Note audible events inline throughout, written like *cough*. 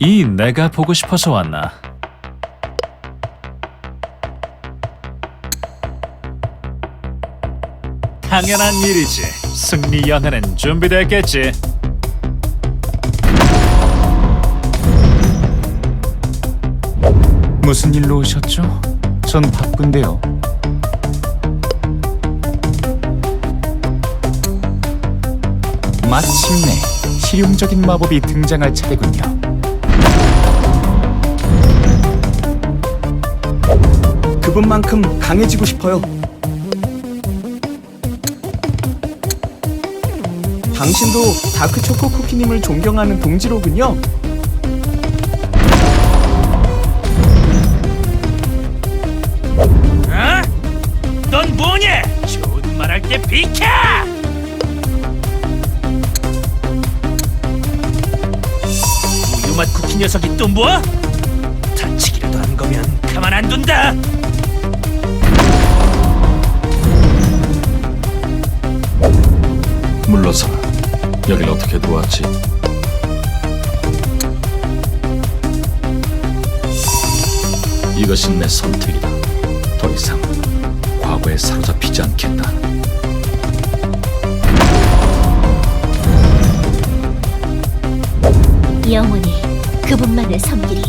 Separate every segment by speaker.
Speaker 1: 이 내가 보고 싶어서 왔나? 당연한 일이지. 승리 연회는 준비됐겠지. 무슨 일로 오셨죠? 전 바쁜데요. 마침내 실용적인 마법이 등장할 차례군요.
Speaker 2: 그분만큼 강해지고 싶어요. 당신도 다크 초코 쿠키님을 존경하는 동지로군요.
Speaker 3: 어? 비켜! 우유맛 쿠키 녀석이 또 뭐? 다치기라도 한 거면 가만 안 둔다.
Speaker 4: 물러서라. 여길 어떻게 도왔지? 이것이 내 선택이다. 더 이상 과거에 사로잡히지 않겠다.
Speaker 5: 영원히 그분만을 섬기리.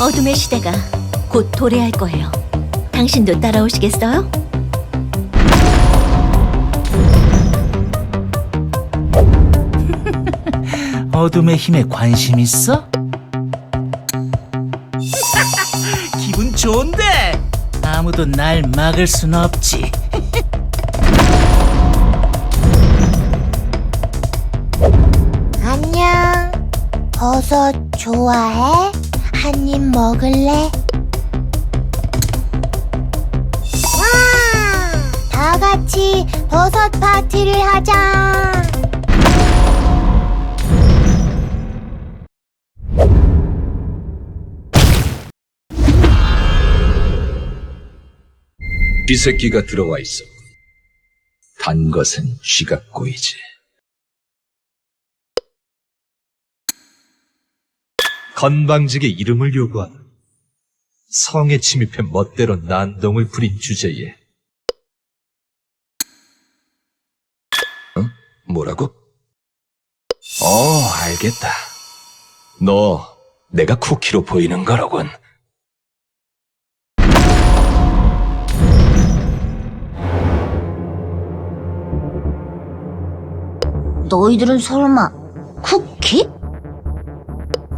Speaker 5: 어둠의 시대가 곧 도래할 거예요. 당신도 따라오시겠어요? *laughs*
Speaker 6: 어둠의 힘에 관심 있어? *laughs* 기분 좋은데 아무도 날 막을 순 없지. *laughs*
Speaker 7: 안녕. 버섯 좋아해? 한 입 먹을래? 같이 버섯 파티를 하자.
Speaker 4: 이 새끼가 들어와 있어. 단 것은 쥐가 꼬이지.
Speaker 8: 건방지게 이름을 요구하다. 성에 침입해 멋대로 난동을 부린 주제에
Speaker 4: 뭐라고? 어, 알겠다. 너 내가 쿠키로 보이는 거로군.
Speaker 7: 너희들은 설마 쿠키?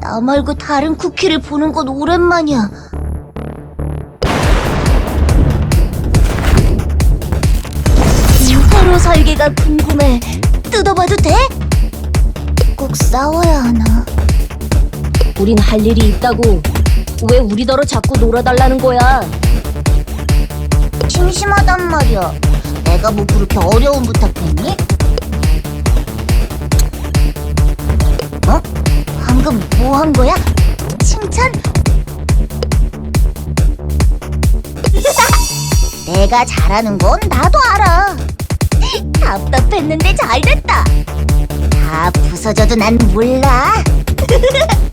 Speaker 7: 나 말고 다른 쿠키를 보는 건 오랜만이야. 서로 설계가 궁금해. 뜯어봐도 돼? 꼭 싸워야 하나?
Speaker 5: 우린 할 일이 있다고. 왜 우리더러 자꾸 놀아달라는 거야?
Speaker 7: 심심하단 말이야. 내가 뭐 그렇게 어려운 부탁했니? 어? 방금 뭐 한 거야? 칭찬? *laughs* 내가 잘하는 건 나도 알아. 답답했는데 잘 됐다. 다 부서져도 난 몰라. *laughs*